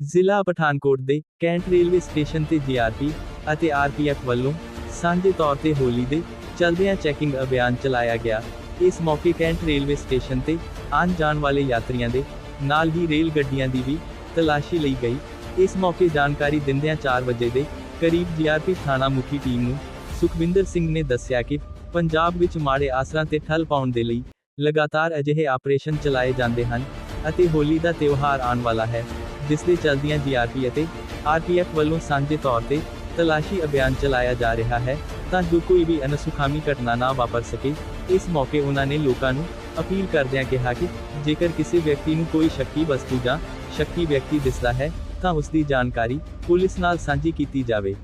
ਜ਼ਿਲ੍ਹਾ ਪਠਾਨਕੋਟ ਦੇ cantt railway station ਤੇ ਜੀਆਰਪੀ ਅਤੇ ਆਰਪੀਐਫ ਵੱਲੋਂ ਸਾਂਝੇ ਤੌਰ ਤੇ ਹੋਲੀ ਦੇ ਚਲਦਿਆਂ ਚੈਕਿੰਗ ਅਭਿਆਨ ਚਲਾਇਆ ਗਿਆ। ਇਸ ਮੌਕੇ ਕੈਂਟ ਰੇਲਵੇ ਸਟੇਸ਼ਨ ਤੇ ਆਉਣ ਜਾਣ ਵਾਲੇ ਯਾਤਰੀਆਂ ਦੇ ਨਾਲ ਹੀ ਰੇਲ ਗੱਡੀਆਂ ਦੀ ਵੀ ਤਲਾਸ਼ੀ ਲਈ ਗਈ। ਇਸ ਮੌਕੇ ਜਾਣਕਾਰੀ ਦਿੰਦਿਆਂ 4 ਵਜੇ ਦੇ ਕਰੀਬ ਜੀਆਰਪੀ ਥਾਣਾ ਮੁਖੀ ਟੀਮ ਨੂੰ ਸੁਖਵਿੰਦਰ ਸਿੰਘ ਨੇ ਦੱਸਿਆ ਕਿ ਪੰਜਾਬ ਵਿੱਚ ਮਾੜੇ ਆਸਰਾਂ ਤੇ ਠੱਲ ਪਾਉਣ ਦੇ ਲਈ ਲਗਾਤਾਰ ਅਜਿਹੇ ਆਪਰੇਸ਼ਨ ਚਲਾਏ ਜਾਂਦੇ ਹਨ ਅਤੇ ਹੋਲੀ ਦਾ ਤਿਉਹਾਰ ਆਉਣ ਵਾਲਾ ਹੈ। ਜਿਸ ਦੇ ਚਲਦਿਆਂ ਜੀਆਰਪੀ ਅਤੇ ਆਰਪੀਐਫ ਵੱਲੋਂ ਸਾਂਝੇ ਤੌਰ ਤੇ ਤਲਾਸ਼ੀ ਅਭਿਆਨ ਚਲਾਇਆ ਜਾ ਰਿਹਾ ਹੈ, ਤਾਂ ਜੋ ਕੋਈ ਵੀ ਅਨਸੁਖਾਵੀ ਘਟਨਾ ਨਾ ਵਾਪਰ ਸਕੇ। ਇਸ ਮੌਕੇ ਉਹਨਾਂ ਨੇ ਲੋਕਾਂ ਨੂੰ ਅਪੀਲ ਕਰਦਿਆਂ ਕਿਹਾ ਕਿ ਜੇਕਰ ਕਿਸੇ ਵਿਅਕਤੀ ਨੂੰ ਕੋਈ ਸ਼ੱਕੀ ਵਸਤੂ ਜਾਂ ਸ਼ੱਕੀ ਵਿਅਕਤੀ ਦਿਸਦਾ ਹੈ, ਤਾਂ ਉਸ ਦੀ ਜਾਣਕਾਰੀ ਪੁਲਿਸ ਨਾਲ ਸਾਂਝੀ ਕੀਤੀ ਜਾਵੇ।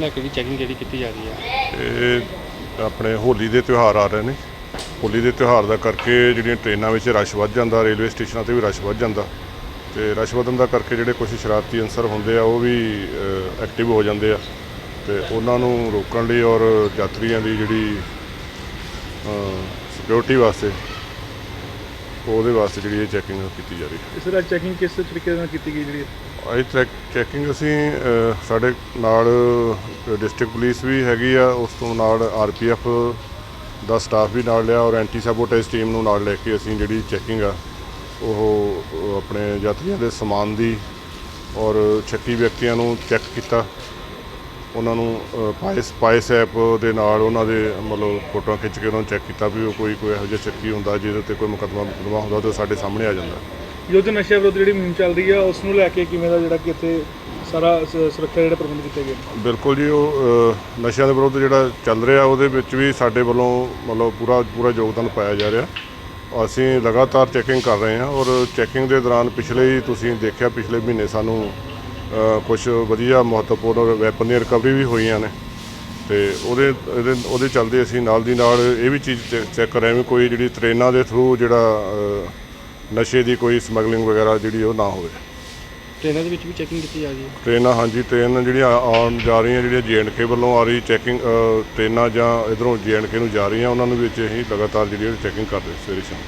ਲੈ ਕੇ ਵੀ ਚੈਕਿੰਗ ਜਿਹੜੀ ਕੀਤੀ ਜਾ ਰਹੀ ਹੈ ਇਹ ਆਪਣੇ ਹੋਲੀ ਦੇ ਤਿਉਹਾਰ ਆ ਰਹੇ ਨੇ। ਹੋਲੀ ਦੇ ਤਿਉਹਾਰ ਦਾ ਕਰਕੇ ਜਿਹੜੀਆਂ ਟ੍ਰੇਨਾਂ ਵਿੱਚ ਰਸ਼ ਵੱਧ ਜਾਂਦਾ ਰੇਲਵੇ ਸਟੇਸ਼ਨਾਂ ਤੇ ਵੀ ਰਸ਼ ਵੱਧ ਜਾਂਦਾ ਤੇ ਰਸ਼ ਵਧਣ ਦਾ ਕਰਕੇ ਜਿਹੜੇ ਕੁਝ ਸ਼ਰਾਰਤੀ ਅਨਸਰ ਹੁੰਦੇ ਆ ਉਹ ਵੀ ਐਕਟਿਵ ਹੋ ਜਾਂਦੇ ਆ। ਤੇ ਉਹਨਾਂ ਨੂੰ ਰੋਕਣ ਲਈ ਔਰ ਯਾਤਰੀਆਂ ਦੀ ਜਿਹੜੀ ਸਿਕਿਉਰਿਟੀ ਵਾਸਤੇ ਉਹਦੇ ਵਾਸਤੇ ਜਿਹੜੀ ਇਹ ਚੈਕਿੰਗ ਕੀਤੀ ਜਾ ਰਹੀ ਹੈ। ਇਸ ਤਰ੍ਹਾਂ ਚੈਕਿੰਗ ਕਿਸ ਤਰੀਕੇ ਨਾਲ ਕੀਤੀ ਗਈ ਜਿਹੜੀ? ਆਈ ਚੈੱਕ ਚੈਕਿੰਗ ਅਸੀਂ ਸਾਡੇ ਨਾਲ ਡਿਸਟ੍ਰਿਕਟ ਪੁਲਿਸ ਵੀ ਹੈਗੀ ਆ ਉਸ ਤੋਂ ਨਾਲ ਆਰਪੀਐਫ ਦਾ ਸਟਾਫ ਵੀ ਨਾਲ ਲਿਆ ਔਰ ਐਂਟੀ ਸੈਬੋਟੇਜ ਟੀਮ ਨੂੰ ਨਾਲ ਲੈ ਕੇ ਅਸੀਂ ਜਿਹੜੀ ਚੈਕਿੰਗ ਆ ਉਹ ਆਪਣੇ ਯਾਤਰੀਆਂ ਦੇ ਸਮਾਨ ਦੀ ਔਰ ਛੱਕੀ ਵਿਅਕਤੀਆਂ ਨੂੰ ਚੈੱਕ ਕੀਤਾ। ਉਹਨਾਂ ਨੂੰ ਅ, ਪਾਇਸ ਪਾਇਸ ਐਪ ਦੇ ਨਾਲ ਉਹਨਾਂ ਦੇ ਮਤਲਬ ਫੋਟੋਆਂ ਖਿੱਚ ਕੇ ਉਹਨਾਂ ਨੂੰ ਚੈੱਕ ਕੀਤਾ ਵੀ ਉਹ ਕੋਈ ਕੋਈ ਇਹੋ ਜਿਹਾ ਚੱਕੀ ਹੁੰਦਾ ਜਿਹਦੇ ਉੱਤੇ ਕੋਈ ਮੁਕੱਦਮਾ ਮੁਕੱਦਮਾ ਹੁੰਦਾ ਤਾਂ ਉਹ ਸਾਡੇ ਸਾਹਮਣੇ ਆ ਜਾਂਦਾ। ਯੁੱਧ ਨਸ਼ੇ ਵਿਰੁੱਧ ਜਿਹੜੀ ਮੁਹਿੰਮ ਚੱਲ ਰਹੀ ਆ ਉਸ ਨੂੰ ਲੈ ਕੇ ਕਿਵੇਂ ਦਾ ਜਿਹੜਾ ਕਿ ਇੱਥੇ ਸਾਰਾ ਸ- ਸੁਰੱਖਿਆ ਜਿਹੜੇ ਪ੍ਰਬੰਧ ਕੀਤੇ ਗਏ ਨੇ? ਬਿਲਕੁਲ ਜੀ ਉਹ ਅ, ਨਸ਼ਿਆਂ ਦੇ ਵਿਰੁੱਧ ਜਿਹੜਾ ਚੱਲ ਰਿਹਾ ਉਹਦੇ ਵਿੱਚ ਵੀ ਸਾਡੇ ਵੱਲੋਂ ਮਤਲਬ ਪੂਰਾ ਪੂਰਾ ਯੋਗਦਾਨ ਪਾਇਆ ਜਾ ਰਿਹਾ। ਅਸੀਂ ਲਗਾਤਾਰ ਚੈਕਿੰਗ ਕਰ ਰਹੇ ਹਾਂ ਔਰ ਚੈਕਿੰਗ ਦੇ ਦੌਰਾਨ ਪਿਛਲੇ ਹੀ ਤੁਸੀਂ ਦੇਖਿਆ ਪਿਛਲੇ ਮਹੀਨੇ ਸਾਨੂੰ ਕੁਝ ਵਧੀਆ ਮਹੱਤਵਪੂਰਨ ਵੈਪਨ ਦੀਆਂ ਰਿਕਵਰੀ ਵੀ ਹੋਈਆਂ ਨੇ। ਤੇ ਉਹਦੇ ਇਹਦੇ ਉਹਦੇ ਚੱਲਦੇ ਅਸੀਂ ਨਾਲ ਦੀ ਨਾਲ ਇਹ ਵੀ ਚੀਜ਼ ਚੈੱਕ ਕਰ ਰਹੇ ਹਾਂ ਵੀ ਕੋਈ ਜਿਹੜੀ ਟ੍ਰੇਨਾਂ ਦੇ ਥਰੂ ਜਿਹੜਾ ਅ, ਨਸ਼ੇ ਦੀ ਕੋਈ ਸਮਗਲਿੰਗ ਵਗੈਰਾ ਜਿਹੜੀ ਉਹ ਨਾ ਹੋਵੇ। ਟ੍ਰੇਨਾਂ ਦੇ ਵਿੱਚ ਵੀ ਚੈਕਿੰਗ ਕੀਤੀ ਜਾ ਰਹੀ ਹੈ? ਟ੍ਰੇਨਾਂ ਹਾਂਜੀ ਟ੍ਰੇਨ ਜਿਹੜੀਆਂ ਆਉਣ ਜਾ ਰਹੀਆਂ ਜਿਹੜੀਆਂ ਜੀਐਨਕੇ ਵੱਲੋਂ ਆ ਰਹੀ ਚੈਕਿੰਗ ਟ੍ਰੇਨਾਂ ਜਾਂ ਇਧਰੋਂ ਜੀਐਨਕੇ ਨੂੰ ਜਾ ਰਹੀਆਂ ਉਹਨਾਂ ਨੂੰ ਵਿੱਚ ਅਸੀਂ ਲਗਾਤਾਰ ਜਿਹੜੀ ਚੈਕਿੰਗ ਕਰ ਰਹੇ ਸਵੇਰੇ ਸ਼ਾਮ।